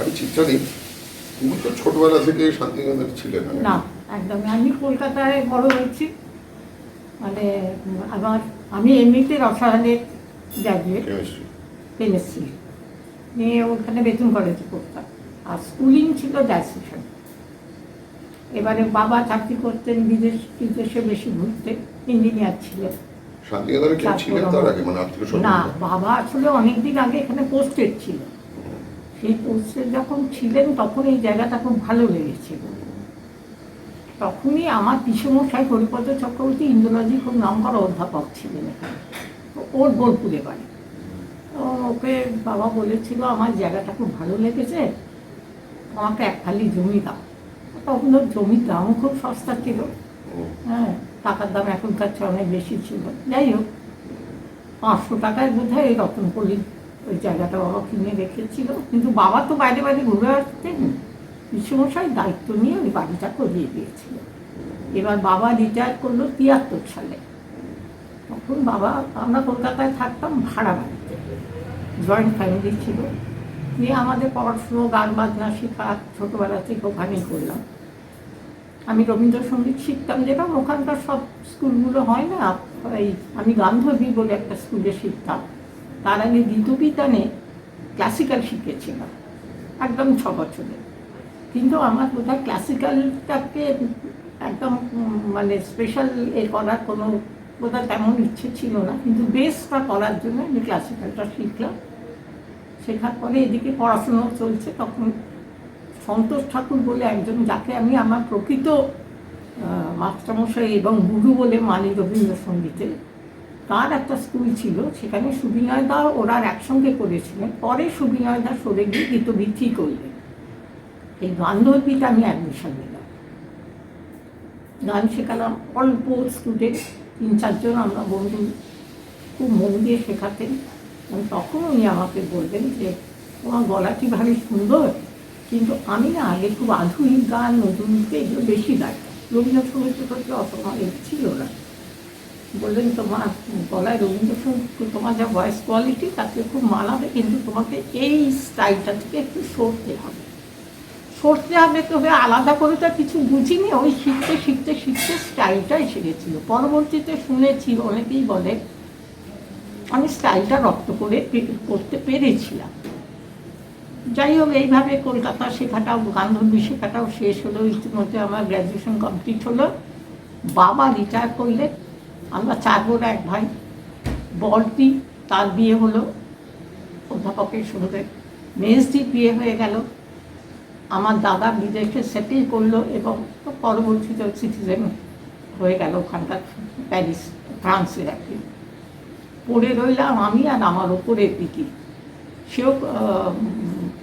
আমি চিত্রাদি তুমি তো ছোটবেলা থেকে শান্তিনিকেতনে ছিলেন না একদমই আমি কলকাতায় বড় হয়েছি। মানে আমার আমি এমনিতে রসায়নের গ্র্যাজুয়েট নিয়ে ওখানে বেতন কলেজে পড়তাম। আর স্কুলিং ছিল ডাইসেশন এবারে বাবা চাকরি করতেন বিদেশ বিদেশে বেশি ঘুরতে। ইঞ্জিনিয়ার ছিলেন। মানে না বাবা আসলে অনেক দিন আগে এখানে পোস্টেড ছিল। সেই পোস্টে যখন ছিলেন তখন এই জায়গাটা খুব ভালো লেগেছিল। তখনই আমার পিসমশাই হরিপদ চক্রবর্তী ইন্দ্রজি খুব নাম করা অধ্যাপক ছিলেন এখানে তো ওর বোলপুরে বাড়ি। তো ওকে বাবা বলেছিল আমার জায়গাটা খুব ভালো লেগেছে আমাকে এক খালি জমি দাও। তখন ওর জমির দামও খুব সস্তা ছিল। হ্যাঁ টাকার দাম এখনকার চেয়ে অনেক বেশি ছিল। যাই হোক পাঁচশো টাকায় বোধ হয় এই রতনপল্লির ওই জায়গাটা বাবা কিনে রেখেছিল। কিন্তু বাবা তো বাইরে বাইরে ঘুরে আসতেন। বিশ্বমশাই দায়িত্ব নিয়ে ওই বাড়িটা করিয়ে দিয়েছিল। এবার বাবা রিটায়ার করল তিয়াত্তর সালে। তখন বাবা, আমরা কলকাতায় থাকতাম ভাড়া বাড়িতে। জয়েন্ট ফ্যামিলি ছিল। দিয়ে আমাদের পড়াশুনো, গান বাজনা শেখা ছোটোবেলা থেকে ওখানেই করলাম। আমি রবীন্দ্রসঙ্গীত শিখতাম যেরকম। ওখানকার সব স্কুলগুলো হয় না, এই আমি গান্ধবী বলে একটা স্কুলে শিখতাম। তার আগে গীতবিতানে ক্লাসিক্যাল শিখেছিলাম একদম ছ বছরে কিন্তু আমার বোধহয় ক্লাসিক্যালটাকে একদম মানে স্পেশাল এ করার কোনো বোধহয় তেমন ইচ্ছে ছিল না। কিন্তু বেসটা করার জন্য আমি ক্লাসিক্যালটা শিখলাম। শেখার পরে এদিকে পড়াশুনো চলছে, তখন সন্তোষ ঠাকুর বলে একজন, যাকে আমি আমার প্রকৃত মাস্টারমশাই এবং গুরু বলে মানি রবীন্দ্রসঙ্গীতে তার একটা স্কুল ছিল, সেখানে সুবিনয় দা ওরা একসঙ্গে করেছিলেন। পরে সুবিনয় দা সরে গিয়ে গীতবৃত্তি করলেন। এই গান্ধর্বীতে আমি অ্যাডমিশন নিলাম। গান শেখালাম, অল্প স্টুডেন্ট তিন চারজন আমরা বন্ধু খুব মন দিয়ে শেখাতেন। এবং তখন উনি আমাকে বললেন যে, তোমার গলাটি ভারী সুন্দর, কিন্তু আমি না আগে খুব আধুনিক গান, নতুন এগুলো বেশি গাইতাম রবীন্দ্রসঙ্গীতের প্রতি অত আমার ছিল না। বললেন, তোমার গলায় রবীন্দ্রসঙ্গীত তোমার যা ভয়েস কোয়ালিটি তাকে খুব মানাবে কিন্তু তোমাকে এই স্টাইলটা থেকে একটু সরতে হবে। সরতে হবে তবে আলাদা করে তো কিছু বুঝিনি, ওই শিখতে শিখতে শিখতে স্টাইলটা এসে গেছিল পরবর্তীতে শুনেছি, অনেকেই বলে, আমি স্টাইলটা রপ্ত করে করতে পেরেছিলাম। যাই হোক, এইভাবে কলকাতা শেখাটাও গান্ধর্বী শেখাটাও শেষ হলো। ইতিমধ্যে আমার গ্র্যাজুয়েশন কমপ্লিট হলো। বাবা রিটায়ার করলে আমরা চার বোন এক ভাই। বলটি তার বিয়ে হলো। অধ্যাপকের সঙ্গে মেজদির বিয়ে হয়ে গেল। আমার দাদা বিদেশে সেটেল করল এবং পরবর্তীতে সিটিজেন হয়ে গেল ওখানকার প্যারিস, ফ্রান্সের আর কি পড়ে রইলাম আমি আর আমার ওপরের দিকে। সেও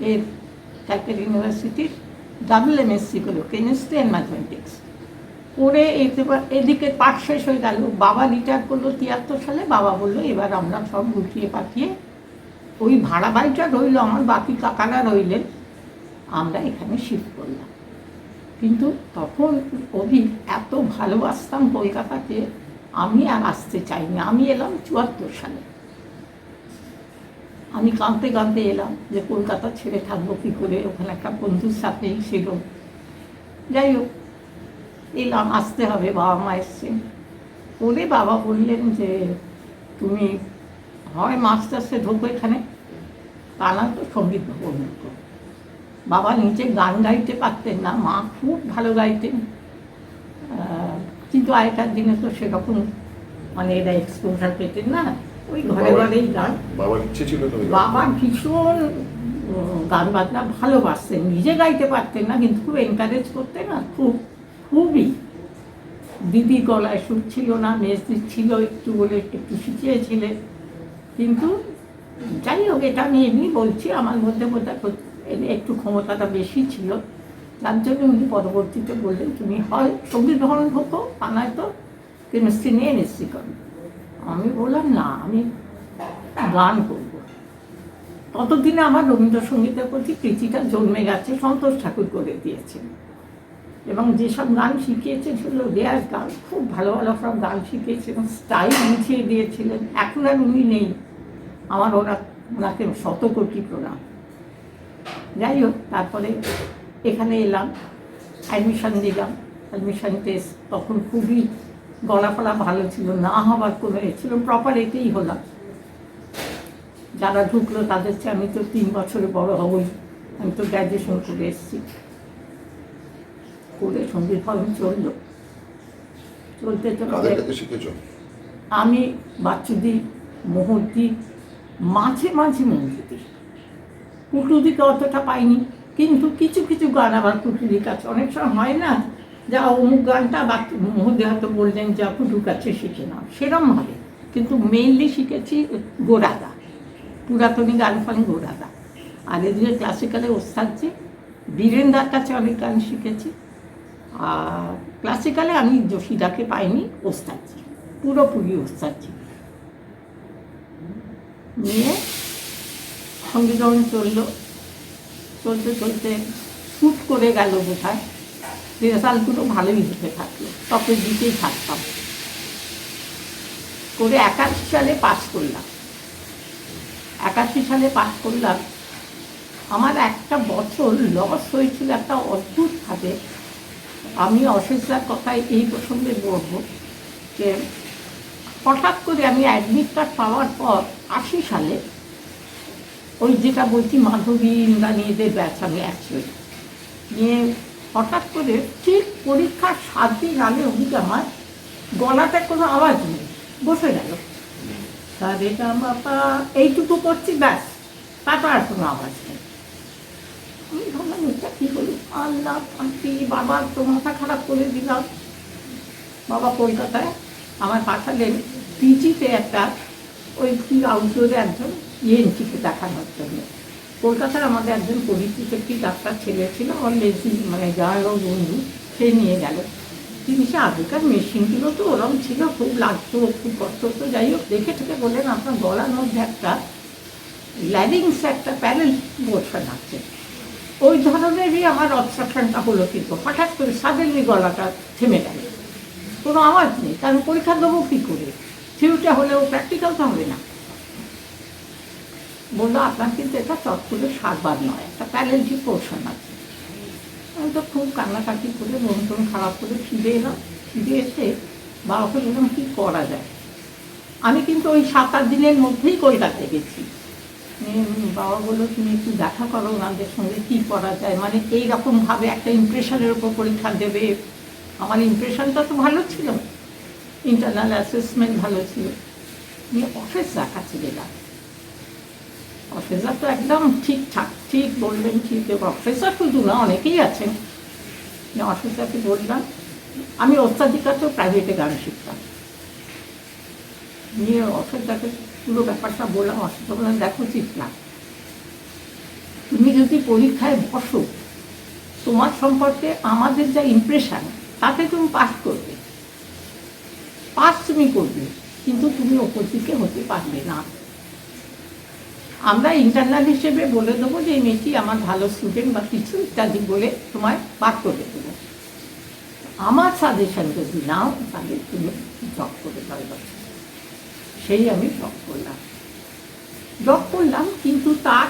এর ক্যালকাটা ইউনিভার্সিটির ডাবল এমএসসি করল কেমিস্ট্রি অ্যান্ড ম্যাথমেটিক্স করে এদিকে পাঠ শেষ হয়ে গেল। বাবা রিটায়ার করল তিয়াত্তর সালে। বাবা বলল, এবার আমরা সব গুটিয়ে পাঠিয়ে ওই ভাড়া বাড়িটা রইল, আমার বাকি কাকারা রইলেন। আমরা এখানে শিফট করলাম। কিন্তু তখন অভি এত ভালোবাসতাম কলকাতাকে, আমি আর আসতে চাইনি। আমি এলাম চুয়াত্তর সালে। আমি কাঁদতে কাঁদতে এলাম যে কলকাতা ছেড়ে থাকব কী করে? ওখানে একটা বন্ধুর সাথেই ছিল। যাই হোক এলাম আসতে হবে বাবা মা এসছে। ওরে বাবা বললেন যে তুমি হয় মাস্টার্সে ঢোকো এখানে তা না তো সংগীত ভবন বাবা নিচে গান গাইতে পারতেন না মা খুব ভালো গাইতেন। কিন্তু আগেকার দিনে তো সেরকম মানে এরা এক্সপোজার পেতেন না ওই ঘরে ঘরেই গান। বাবার ইচ্ছে ছিল বাবা ভীষণ গান বাজনা ভালোবাসতেন নিজে গাইতে পারতেন না কিন্তু খুব এনকারেজ করতেন না খুব খুবই। দিদি গলায় সুর ছিল না, মেজদি ছিল একটু বলে একটু শিখিয়েছিলেন কিন্তু যাই হোক, এটা আমি এমনি বলছি, আমার মধ্যে প্রত- একটু ক্ষমতাটা বেশি ছিল। তার জন্য উনি পরবর্তীতে বললেন, তুমি হয় সংগীত ভবন ঢোকো তা নয়তো কেমিস্ট্রি নিয়ে এমএসসি করো। আমি বললাম, না, আমি গান করব। ততদিনে আমার রবীন্দ্রসঙ্গীতের প্রতি প্রীতিটা জন্মে গেছে, সন্তোষ ঠাকুর করে দিয়েছেন। এবং যেসব গান শিখিয়েছেন সেগুলো রেয়ার গান, খুব ভালো ভালো সব গান শিখিয়েছিলেন স্টাইল বুঝিয়ে দিয়েছিলেন। এখন আর উনি নেই। আমার ওরা, ওনাকে শত কোটি প্রণাম। যাই হোক, তারপরে এখানে এলাম অ্যাডমিশন দিলাম অ্যাডমিশন টেস্ট তখন খুবই গলা ফলা ভালো ছিল, না হবার কোনো এ ছিল প্রপার এতেই হলাম। যারা ঢুকলো তাদের চেয়ে আমি তো তিন বছরে বড় হবই। আমি তো গ্র্যাজুয়েশন করে এসেছি। করে সংগীত ভবন চলল। চলতে চলতে শিখেছো? আমি বাচ্চুদি মোহন্তি মাঝে মাঝে মঞ্জুদি কুটুদিকে অতটা পাইনি কিন্তু কিছু কিছু গান আবার কুটুদির কাছে। অনেক সময় হয় না যা অমুক গানটা বাচ্চু মোহদি হয়তো বললেন যা কুটুর কাছে শিখে নাও। সেরম হবে কিন্তু মেইনলি শিখেছি গোরাদা। পুরাতনী গান ফান গোরাদা। আর এদিকে ক্লাসিক্যালে ওস্তাদজি বীরেন্দার কাছে অনেক গান শিখেছি। আর ক্লাসিক্যালে আমি যোশীদাকে পাইনি, ওস্তাদজি, পুরোপুরি ওস্তাদজি। নিয়ে সঙ্গীতন চলল। চলতে চলতে শ্যুট করে গেল বোধহয়। রেজাল্টগুলো ভালোই হতে থাকল তখন দিকেই থাকতাম। করে একাশি সালে পাস করলাম। একাশি সালে পাস করলাম। আমার একটা বছর লস হয়েছিল একটা অদ্ভুতভাবে। আমি অশেষদার কথায় এই প্রসঙ্গে বলব যে হঠাৎ করে আমি অ্যাডমিট কার্ড পাওয়ার পর আশি সালে ওই যেটা বলছি মাধবী, ইন্দ্রাণী, এদের ব্যাচ আমি অ্যাকচুয়ালি নিয়ে হঠাৎ করে ঠিক পরীক্ষার সাত দিন আগে অবধি আমার গলাতে কোনো আওয়াজ নেই, বসে গেল। তার এটা বাবা এইটুকু করছি ব্যাস, তারপর আর কোনো আওয়াজ নেই। আমি ভাবলাম এটা কী হলো আল্লাহ শান্তি বাবা তো মাথা খারাপ করে দিলাম বাবা কলকাতায় আমার পাঠালেন পিজিতে একটা ওই কি আউটডোরে একজন ইএনটিকে দেখানোর জন্য কলকাতার আমাদের একজন পরিচিত একটি ডাক্তার ছেলে ছিল আমার লেজি মানে ওর বন্ধু সে নিয়ে গেল তিনি সে আগেকার মেশিনগুলো তো ওরম ছিল খুব লাগতো খুব কষ্ট হতো যাই হোক, দেখে থেকে বললেন, আপনার গলার মধ্যে একটা ল্যারিংস একটা প্যারেল পোর্শন আছে ওই ধরনেরই আমার অবস্ট্রাকশনটা হলো কিন্তু হঠাৎ করে সাডেনলি গলাটা থেমে গেল। কোনো আওয়াজ নেই কারণ পরীক্ষা দেবো কী করে? থিওরিটা হলেও প্র্যাকটিক্যাল তো হবে না। বলল, আপনার কিন্তু এটা চট করে সারবার নয়, একটা প্যারেলজি পোর্শন আছে। আমি তো খুব কান্নাকাটি করে, মন টন খারাপ করে ফিরে এলাম। ফিরে এসে বাবাকে বললাম, কী করা যায়? আমি কিন্তু ওই সাত আট দিনের মধ্যেই কলকাতায় গেছি। বাবা বলল, তুমি একটু দেখা করো ওনাদের সঙ্গে, কী করা যায়? মানে এইরকমভাবে একটা ইমপ্রেশনের উপর পরীক্ষা দেবে। আমার ইমপ্রেশনটা তো ভালো ছিল। ইন্টারনাল অ্যাসেসমেন্ট ভালো ছিল। নিয়ে অফিস দেখাচ্ছি গেলাম। অফিসার তো একদম ঠিকঠাক, ঠিক বললেন, ঠিক। অফিসার শুধু না, অনেকেই আছেন। অফিসারকে বললাম, আমি অত্যাধিকার তো প্রাইভেটে গান শিখতাম। নিয়ে অফিসারকে পুরো ব্যাপারটা বললাম অফিসার বললাম দেখো না তুমি যদি পরীক্ষায় বসো, তোমার সম্পর্কে আমাদের যা ইমপ্রেশন তাতে তুমি পাস করবে। পাস তুমি করবে, কিন্তু তুমি ওপর দিকে হতে পারবে না। আমরা ইন্টারনাল হিসেবে বলে দেবো যে মেয়েটি আমার ভালো স্টুডেন্ট বা কিছু, ইত্যাদি বলে তোমায় পার করে দেবো। আমার সাজেশন যদি নাও, তাহলে তুমি জব করে পারবে। সেই আমি জব করলাম। জব করলাম, কিন্তু তার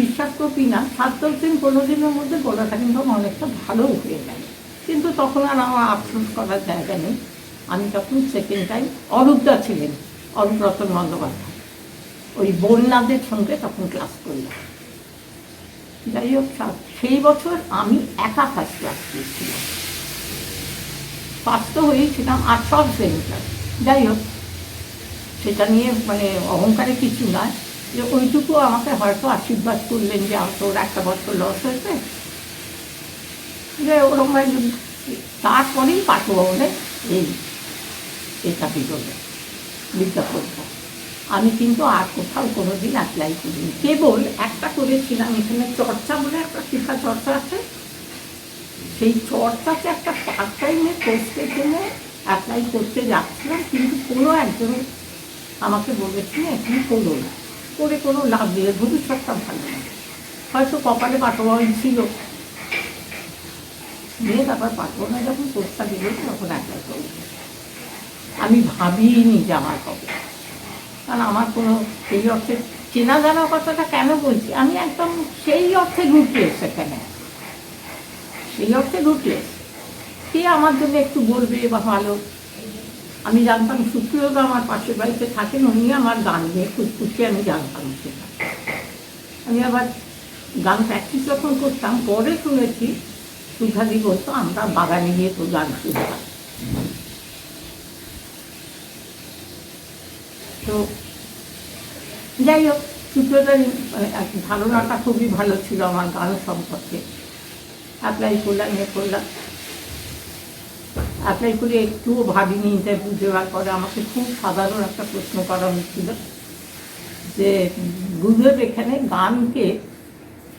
বিশ্বাস করবি না, সাত দিন পনেরো দিনের মধ্যে গলাটা কিন্তু অনেকটা ভালো হয়ে গেল। কিন্তু তখন আর আমার আফসোস করার জায়গা নেই। আমি তখন সেকেন্ড টাইম অরূপদা ছিলেন, অরূপ রতন বন্দ্যোপাধ্যায়। ওই বন্যাদের সঙ্গে তখন ক্লাস করলাম। যাই হোক সেই বছর আমি একা ফার্স্ট ক্লাস দিয়েছিলাম। পাস তো হয়েছিলাম আর সব সেমিস্টার যাই হোক সেটা নিয়ে মানে অহংকারে কিছু নয় যে ওইটুকু আমাকে হয়তো আশীর্বাদ করলেন যে আমার তোর একটা বছর লস হয়েছে। যে ওরকম ভাবে যদি- তারপরেই পাঠভবনে এই এটা বেরোলো বিজ্ঞাপনটা আমি কিন্তু আর কোথাও কোনো দিন অ্যাপ্লাই করিনি। কেবল একটা করেছিলাম, এখানে চর্চা বলে একটা শিক্ষা চর্চা আছে। সেই চর্চাতে একটা পার্ট টাইমে কোর্সের জন্য অ্যাপ্লাই করতে যাচ্ছিলাম, কিন্তু কোনো একজন আমাকে বলেছিল এখানে করো না। করে কোনো লাভ নেই, ভবিষ্যৎটা ভালো না। হয়তো কপালে পাঠভবন ছিল। দিয়ে তারপর পাঠভবনে যখন কোর্সটা দিল তখন অ্যাপ্লাই করব আমি ভাবিনি যে আমার হবে। কারণ আমার কোনো সেই অর্থে চেনা জানার কথাটা কেন বলছি? আমি একদম সেই অর্থে রুটলেস সেখানে সেই অর্থে রুটলেস কে আমার জন্য একটু বলবে বা ভালো? আমি জানতাম সুপ্রিয়দা আমার পাশের বাড়িতে থাকেন, উনি আমার গান নিয়ে কুচকুচি আমি জানতাম সেটা। আমি আবার গান প্র্যাকটিস যখন করতাম, পরে শুনেছি সুখাদি বলতো, আমরা বাগানে গিয়ে তো গান শুনতাম। তো যাই হোক, সুপ্রিয়দার ধারণাটা খুবই ভালো ছিল আমার গান সম্পর্কে। অ্যাপ্লাই করলাম ইয়ে করলাম। অ্যাপ্লাই করে একটুও ভাবিনি ইন্টারভিউ দেওয়ার পরে আমাকে খুব সাধারণ একটা প্রশ্ন করা হয়েছিল যে, গুরুদেব এখানে গানকে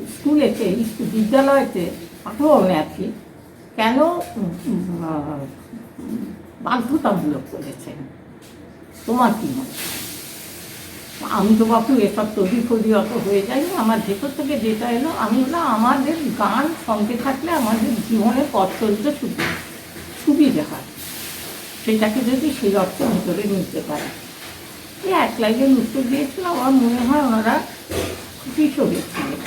স্কুলেতে স্কুল- বিদ্যালয়তে আর কি কেন বাধ্যতামূলক করেছেন তোমার কি মনে? আমি তো বাপু এসব তৈরি ফদি অত হয়ে যায়নি আমার ভেতর থেকে যেটা এলো, আমি না আমাদের গান সঙ্গে থাকলে আমাদের জীবনে পথ চলতে সুবিধা সুবিধে হয়। সেটাকে যদি সেই অর্থে ভিতরে নিতে পারে। এই এক লাইনের উত্তর দিয়েছিল আমার মনে হয় ওনারা খুশি হয়েছিলেন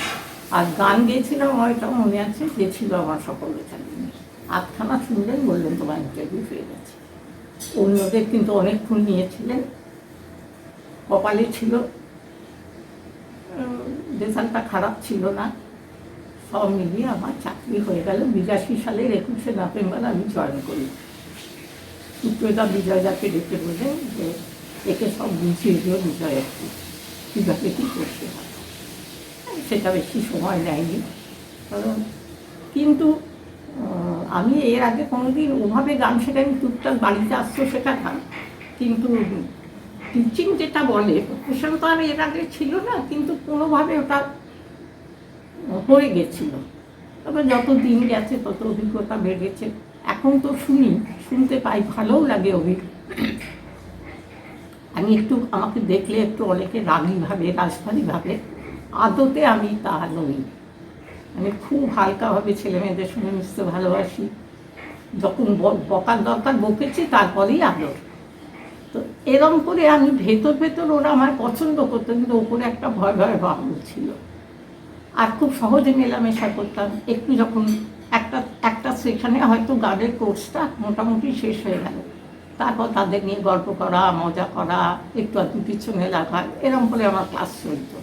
আর গান গেয়েছিলাম হয়তো মনে আছে যে ছিল আমার সফলতা নিয়ে আধখানা শুনলেন বললেন তোমার ইন্টারভিউ হয়ে গেছে। অন্যদের কিন্তু অনেকক্ষণ নিয়েছিলেন। কপালে ছিল রেজাল্টটা খারাপ ছিল না। সব মিলিয়ে আমার চাকরি হয়ে গেল। বিরাশি সালের একুশে নভেম্বর আমি জয়েন করি। সুপ্রদা বিজয়দাকে ডেকে বললেন যে, একে সব বুঝিয়ে দিও বিজয় একটু কীভাবে কী করতে হবে? সেটা বেশি সময় নেয়নি। কারণ কিন্তু আমি এর আগে কোনোদিন ওভাবে গান শেখানি টুকটাক বাড়িতে আসতো শেখাতাম। কিন্তু টিচিং যেটা বলে প্রফেশন তো আর এর আগে ছিল না, কিন্তু কোনোভাবে ওটা হয়ে গেছিল। তবে যত দিন গেছে, তত অভিজ্ঞতা বেড়েছে। এখন তো শুনি, শুনতে পাই, ভালোও লাগে অভিজ্ঞতা আমি একটু, আমাকে দেখলে একটু অনেকে রাগি ভাবে, রাজধানী ভাবে, আদতে আমি তা নই। আমি খুব হালকাভাবে ছেলে মেয়েদের সঙ্গে মিশতে ভালোবাসি। যখন বকার দরকার বকেছি, তারপরেই আদর। তো এরম করে আমি ভেতর ভেতর ওরা আমার পছন্দ করতো, কিন্তু ওপরে একটা ভয় ভয়, ভাব ছিল। আর খুব সহজে মেলামেশা করতাম। একটু যখন একটা একটা সেখানে হয়তো গানের কোর্সটা মোটামুটি শেষ হয়ে গেল। তারপর তাদের নিয়ে গল্প করা, মজা করা, একটু আধটু পিছনে লাগা এরকম করে আমার ক্লাস চলতো।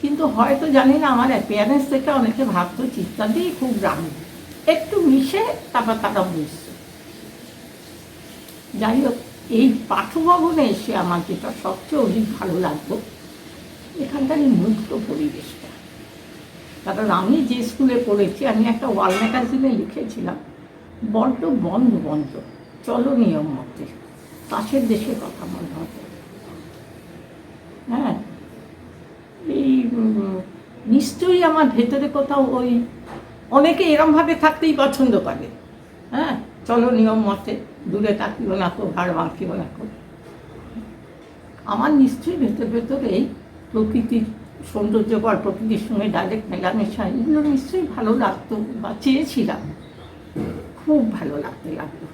কিন্তু হয়তো জানি না, আমার অ্যাপিয়ারেন্স থেকে অনেকে ভাবতো চিত্তাদি খুব রানি একটু মিশে তারপর তারা বুঝতো। যাই হোক, এই পাঠভবনে এসে আমার যেটা সবচেয়ে অধিক ভালো লাগতো এখানকার এই মুক্ত পরিবেশটা। কারণ আমি যে স্কুলে পড়েছি, আমি একটা ওয়াল ম্যাগাজিনে লিখেছিলাম, বড্ড বন্ধ বন্ধ। চলো নিয়ম মতে, পাশের দেশের কথা মনে হতো হ্যাঁ? এই নিশ্চয়ই আমার ভেতরে কোথাও ওই, অনেকে এরমভাবে থাকতেই পছন্দ করে। হ্যাঁ? চলো নিয়ম মতে, দূরে তাকিও না কো ভাড় বাঁকিও না কো আমার নিশ্চয়ই ভেতর ভেতরে এই প্রকৃতির সৌন্দর্যকর প্রকৃতির সঙ্গে ডাইরেক্ট মেলামেশা, এগুলো নিশ্চয়ই ভালো লাগতো বা চেয়েছিলাম। খুব ভালো লাগতে লাগতো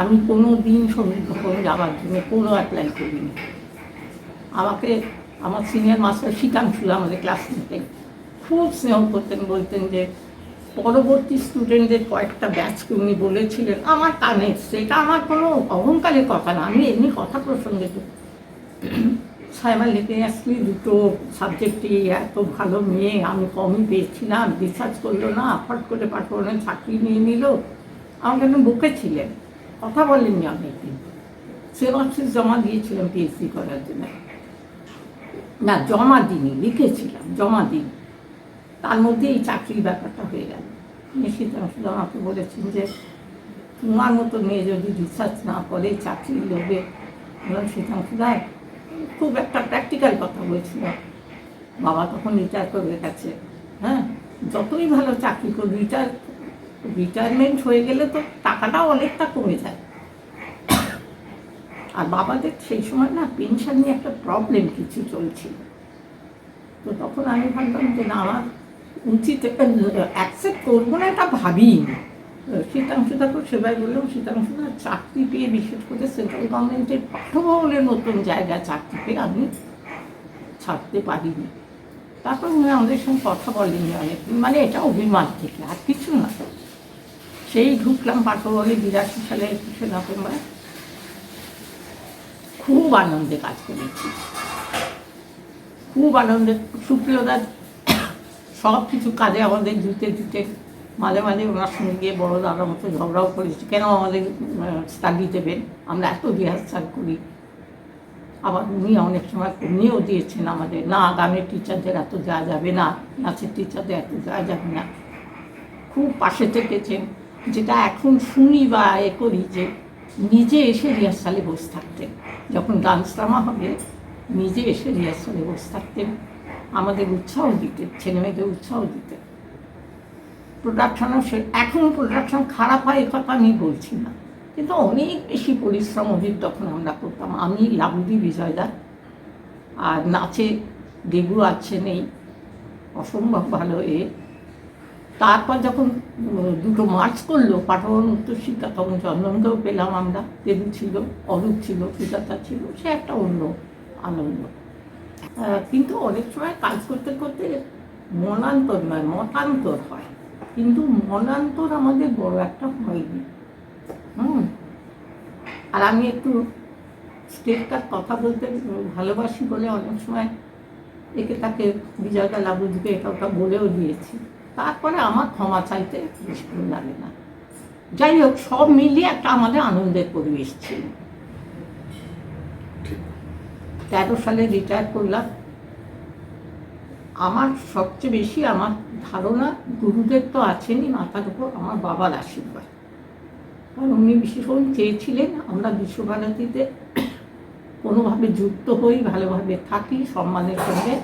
আমি কোনো দিন সমুদ্র ভবন যাওয়ার জন্য কোনো অ্যাপ্লাই করিনি। আমাকে, আমার সিনিয়র মাস্টার শীতাংশু আমাদের ক্লাস নিতেন খুব স্নেহ করতেন, বলতেন যে, পরবর্তী স্টুডেন্টদের কয়েকটা ব্যাচকে উনি বলেছিলেন, আমার কানে সেটা আমার কোনো অহংকারের কথা না, আমি এমনি কথা প্রসঙ্গে সাইমা লিখে আসলি, দুটো সাবজেক্টে এত ভালো মেয়ে, আমি কমই পেয়েছিলাম রিসার্চ করল না, ফট করে পাঠনে চাকরি নিয়ে নিল। আমাকে একদম বকেছিলেন কথা বলেননি অনেকদিন। সেবাসিস জমা দিয়েছিলাম পিএইচডি করার জন্য। না, জমা দিইনি, লিখেছিলাম, জমা দিন তার মধ্যে এই চাকরির ব্যাপারটা হয়ে গেল। নিশ্চিত আমাকে বলেছেন যে, তোমার মতো মেয়ে যদি রিসার্চ না করে চাকরি লোভে বললাম শীতাংশুদা খুব একটা প্র্যাকটিক্যাল কথা বলছিল। বাবা তখন রিটায়ার করে গেছে। হ্যাঁ যতই ভালো চাকরি করি রিটায়ার রিটায়ারমেন্ট হয়ে গেলে তো টাকাটাও অনেকটা কমে যায়। আর বাবাদের সেই সময় না পেনশন নিয়ে একটা প্রবলেম কিছু চলছিল। তো তখন আমি ভাবলাম যে না, আমার উচিত অ্যাকসেপ্ট করব না এটা ভাবিনি শীতাংশুদা তো সেবাই বললাম শীতাংশুদা চাকরি পেয়ে বিশেষ করে সেন্ট্রাল গভর্নমেন্টের পাঠভবনের নতুন জায়গায় চাকরি পেয়ে আমি ছাড়তে পারিনি। তারপর উনি আমাদের সঙ্গে কথা বলেনি অনেকদিন মানে এটা অভিমান থেকে আর কিছু না। সেই ঢুকলাম পাঠবলে বিরাশি সালে একুশে নভেম্বর। খুব আনন্দে কাজ করেছি। খুব আনন্দে। সুপ্রিয়দা সব কিছু কাজে আমাদের জুতে জুতে মাঝে মাঝে ওনার সঙ্গে গিয়ে বড় দাদার মতো ঝগড়াও করেছি। কেন আমাদের স্টাডি দেবেন আমরা এত রিহার্সাল করি। আবার উনি অনেক সময় কমিয়েও দিয়েছেন আমাদের, না গানের টিচারদের এত দেওয়া যাবে না নাচের টিচারদের এত দেওয়া যাবে না। খুব পাশে থেকেছেন। যেটা এখন শুনি বা এ করি যে, নিজে এসে রিহার্সালে বসে থাকতেন। যখন ডান্স ড্রামা হবে, নিজে এসে রিহার্সালে বসে থাকতেন। আমাদের উৎসাহ দিতেন, ছেলেমেয়েদের উৎসাহ দিতেন। প্রোডাকশনও সে এখন প্রোডাকশন খারাপ হয়, এ কথা আমি বলছি না। কিন্তু অনেক বেশি পরিশ্রম অধিক তখন আমরা করতাম। আমি লাবুদি বিজয়দা, আর নাচে দেবু আছে নেই অসম্ভব ভালো এ। তারপর যখন দুটো মার্চ করল পাঠবন উত্তর শিক্ষা তখন চন্দনকেও পেলাম আমরা। দেবু ছিল, অরূপ ছিল, সুজাতা ছিল, সে একটা অন্য আনন্দ। কিন্তু অনেক সময় কাজ করতে করতে মনান্তর নয়, মতান্তর হয়। কিন্তু মনান্তর আমাদের বড় একটা হয়নি। হুম? আর আমি একটু স্টেটটার কথা বলতে ভালোবাসি বলে অনেক সময় একে তাকে বিজয়দা লাবুদিকে এটা ওটা বলেও দিয়েছি। তারপরে আমার ক্ষমা চাইতে বেশিক্ষণ লাগে না। যাই হোক সব মিলিয়ে একটা আমাদের আনন্দের পরিবেশ ছিল। তেরো সালে রিটায়ার করলাম। আমার সবচেয়ে বেশি আমার ধারণা গুরুদের তো আছেনই মাথার উপর আমার বাবার আশীর্বাদ। কারণ উনি ভীষণ চেয়েছিলেন আমরা বিশ্বভারতীতে কোনোভাবে যুক্ত হই, ভালোভাবে থাকি, সম্মানের সঙ্গে